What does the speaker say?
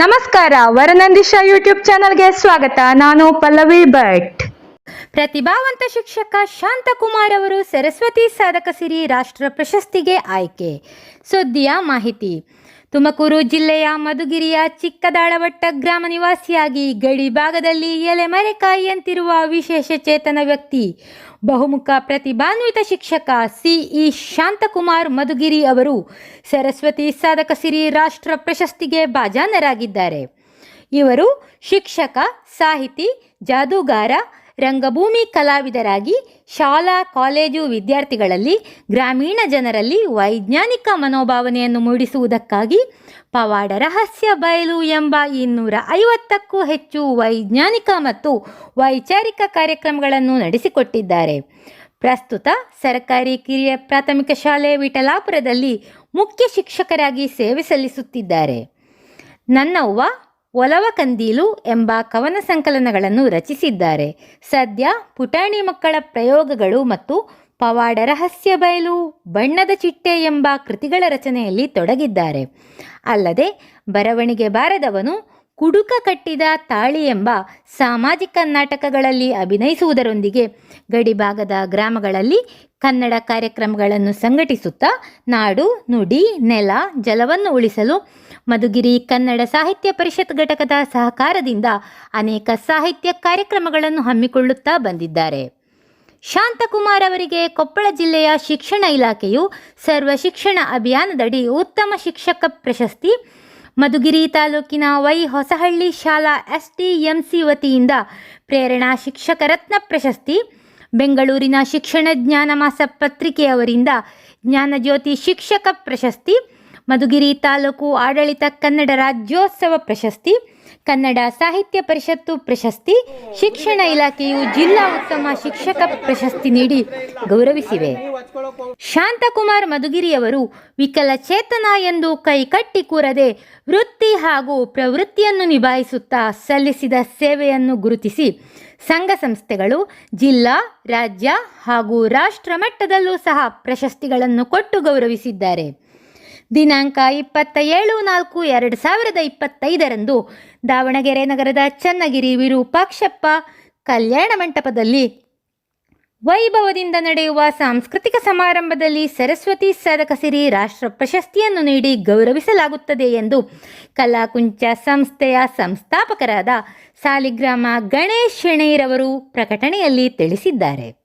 ನಮಸ್ಕಾರ, ವರನಂದಿಶ ಯೂಟ್ಯೂಬ್ ಚಾನಲ್ಗೆ ಸ್ವಾಗತ. ನಾನು ಪಲ್ಲವಿ ಭಟ್. ಪ್ರತಿಭಾವಂತ ಶಿಕ್ಷಕ ಶಾಂತಕುಮಾರ್ ಅವರು ಸರಸ್ವತಿ ಸಾಧಕ ಸಿರಿ ರಾಷ್ಟ್ರ ಪ್ರಶಸ್ತಿಗೆ ಆಯ್ಕೆ. ಸುದ್ದಿಯ ಮಾಹಿತಿ. ತುಮಕೂರು ಜಿಲ್ಲೆಯ ಮಧುಗಿರಿಯ ಚಿಕ್ಕದಾಳವಟ್ಟ ಗ್ರಾಮ ನಿವಾಸಿಯಾಗಿ ಗಡಿ ಭಾಗದಲ್ಲಿ ಎಲೆಮರೆಕಾಯಿಯಂತಿರುವ ವಿಶೇಷ ಚೇತನ ವ್ಯಕ್ತಿ, ಬಹುಮುಖ ಪ್ರತಿಭಾನ್ವಿತ ಶಿಕ್ಷಕ ಸಿಇ ಶಾಂತಕುಮಾರ್ ಮಧುಗಿರಿ ಅವರು ಸರಸ್ವತಿ ಸಾಧಕ ಸಿರಿ ರಾಷ್ಟ್ರ ಪ್ರಶಸ್ತಿಗೆ ಭಾಜನರಾಗಿದ್ದಾರೆ. ಇವರು ಶಿಕ್ಷಕ, ಸಾಹಿತಿ, ಜಾದೂಗಾರ ರಂಗಭೂಮಿ ಕಲಾವಿದರಾಗಿ ಶಾಲಾ, ಕಾಲೇಜು ವಿದ್ಯಾರ್ಥಿಗಳಲ್ಲಿ ಗ್ರಾಮೀಣ ಜನರಲ್ಲಿ ವೈಜ್ಞಾನಿಕ ಮನೋಭಾವನೆಯನ್ನು ಮೂಡಿಸುವುದಕ್ಕಾಗಿ ಪವಾಡ ರಹಸ್ಯ ಬಯಲು ಎಂಬ ಇನ್ನೂರ ಐವತ್ತಕ್ಕೂ ಹೆಚ್ಚು ವೈಜ್ಞಾನಿಕ ಮತ್ತು ವೈಚಾರಿಕ ಕಾರ್ಯಕ್ರಮಗಳನ್ನು ನಡೆಸಿಕೊಟ್ಟಿದ್ದಾರೆ. ಪ್ರಸ್ತುತ ಸರ್ಕಾರಿ ಕಿರಿಯ ಪ್ರಾಥಮಿಕ ಶಾಲೆ ವಿಠಲಾಪುರದಲ್ಲಿ ಮುಖ್ಯ ಶಿಕ್ಷಕರಾಗಿ ಸೇವೆ ಸಲ್ಲಿಸುತ್ತಿದ್ದಾರೆ. ನನ್ನವ್ವ ಒಲವ ಕಂದೀಲು ಎಂಬ ಕವನ ಸಂಕಲನಗಳನ್ನು ರಚಿಸಿದ್ದಾರೆ. ಸದ್ಯ ಪುಟಾಣಿ ಮಕ್ಕಳ ಪ್ರಯೋಗಗಳು ಮತ್ತು ಪವಾಡ ರಹಸ್ಯ ಬಯಲು, ಬಣ್ಣದ ಚಿಟ್ಟೆ ಎಂಬ ಕೃತಿಗಳ ರಚನೆಯಲ್ಲಿ ತೊಡಗಿದ್ದಾರೆ. ಅಲ್ಲದೆ, ಬರವಣಿಗೆ ಬಾರದವನು ಕುಡುಕ ಕಟ್ಟಿದ ತಾಳಿ ಎಂಬ ಸಾಮಾಜಿಕ ನಾಟಕಗಳಲ್ಲಿ ಅಭಿನಯಿಸುವುದರೊಂದಿಗೆ ಗಡಿಭಾಗದ ಗ್ರಾಮಗಳಲ್ಲಿ ಕನ್ನಡ ಕಾರ್ಯಕ್ರಮಗಳನ್ನು ಸಂಘಟಿಸುತ್ತಾ ನಾಡು, ನುಡಿ, ನೆಲ, ಜಲವನ್ನು ಉಳಿಸಲು ಮಧುಗಿರಿ ಕನ್ನಡ ಸಾಹಿತ್ಯ ಪರಿಷತ್ ಘಟಕದ ಸಹಕಾರದಿಂದ ಅನೇಕ ಸಾಹಿತ್ಯ ಕಾರ್ಯಕ್ರಮಗಳನ್ನು ಹಮ್ಮಿಕೊಳ್ಳುತ್ತಾ ಬಂದಿದ್ದಾರೆ. ಶಾಂತಕುಮಾರ್ ಅವರಿಗೆ ಕೊಪ್ಪಳ ಜಿಲ್ಲೆಯ ಶಿಕ್ಷಣ ಇಲಾಖೆಯು ಸರ್ವ ಶಿಕ್ಷಣ ಅಭಿಯಾನದಡಿ ಉತ್ತಮ ಶಿಕ್ಷಕ ಪ್ರಶಸ್ತಿ ಮಧುಗಿರಿ ತಾಲೂಕಿನ ವೈ ಹೊಸಹಳ್ಳಿ ಶಾಲಾ ಎಸ್ ಟಿ ಎಂ ಸಿ ವತಿಯಿಂದ ಪ್ರೇರಣಾ ಶಿಕ್ಷಕ ರತ್ನ ಪ್ರಶಸ್ತಿ, ಬೆಂಗಳೂರಿನ ಶಿಕ್ಷಣ ಜ್ಞಾನ ಮಾಸ ಪತ್ರಿಕೆಯವರಿಂದ ಜ್ಞಾನಜ್ಯೋತಿ ಶಿಕ್ಷಕ ಪ್ರಶಸ್ತಿ ಮಧುಗಿರಿ ತಾಲೂಕು ಆಡಳಿತ ಕನ್ನಡ ರಾಜ್ಯೋತ್ಸವ ಪ್ರಶಸ್ತಿ, ಕನ್ನಡ ಸಾಹಿತ್ಯ ಪರಿಷತ್ತು ಪ್ರಶಸ್ತಿ, ಶಿಕ್ಷಣ ಇಲಾಖೆಯು ಜಿಲ್ಲಾ ಉತ್ತಮ ಶಿಕ್ಷಕ ಪ್ರಶಸ್ತಿ ನೀಡಿ ಗೌರವಿಸಿವೆ. ಶಾಂತಕುಮಾರ್ ಮಧುಗಿರಿಯವರು ವಿಕಲಚೇತನ ಎಂದು ಕೈಕಟ್ಟಿ ಕೂರದೆ ವೃತ್ತಿ ಹಾಗೂ ಪ್ರವೃತ್ತಿಯನ್ನು ನಿಭಾಯಿಸುತ್ತಾ ಸಲ್ಲಿಸಿದ ಸೇವೆಯನ್ನು ಗುರುತಿಸಿ ಸಂಘ ಸಂಸ್ಥೆಗಳು, ಜಿಲ್ಲಾ, ರಾಜ್ಯ ಹಾಗೂ ರಾಷ್ಟ್ರ ಮಟ್ಟದಲ್ಲೂ ಸಹ ಪ್ರಶಸ್ತಿಗಳನ್ನು ಕೊಟ್ಟು ಗೌರವಿಸಿದ್ದಾರೆ. ದಿನಾಂಕ ಇಪ್ಪತ್ತ ಏಳು ನಾಲ್ಕು ಎರಡು ಸಾವಿರದ ಇಪ್ಪತ್ತೈದರಂದು ದಾವಣಗೆರೆ ನಗರದ ಚನ್ನಗಿರಿ ವಿರೂಪಾಕ್ಷಪ್ಪ ಕಲ್ಯಾಣ ಮಂಟಪದಲ್ಲಿ ವೈಭವದಿಂದ ನಡೆಯುವ ಸಾಂಸ್ಕೃತಿಕ ಸಮಾರಂಭದಲ್ಲಿ ಸರಸ್ವತಿ ಸಾಧಕ ಸಿರಿ ರಾಷ್ಟ್ರ ಪ್ರಶಸ್ತಿಯನ್ನು ನೀಡಿ ಗೌರವಿಸಲಾಗುತ್ತದೆ ಎಂದು ಕಲಾಕುಂಚ ಸಂಸ್ಥೆಯ ಸಂಸ್ಥಾಪಕರಾದ ಸಾಲಿಗ್ರಾಮ ಗಣೇಶ್ ಶೆಣೈರವರು ಪ್ರಕಟಣೆಯಲ್ಲಿ ತಿಳಿಸಿದ್ದಾರೆ.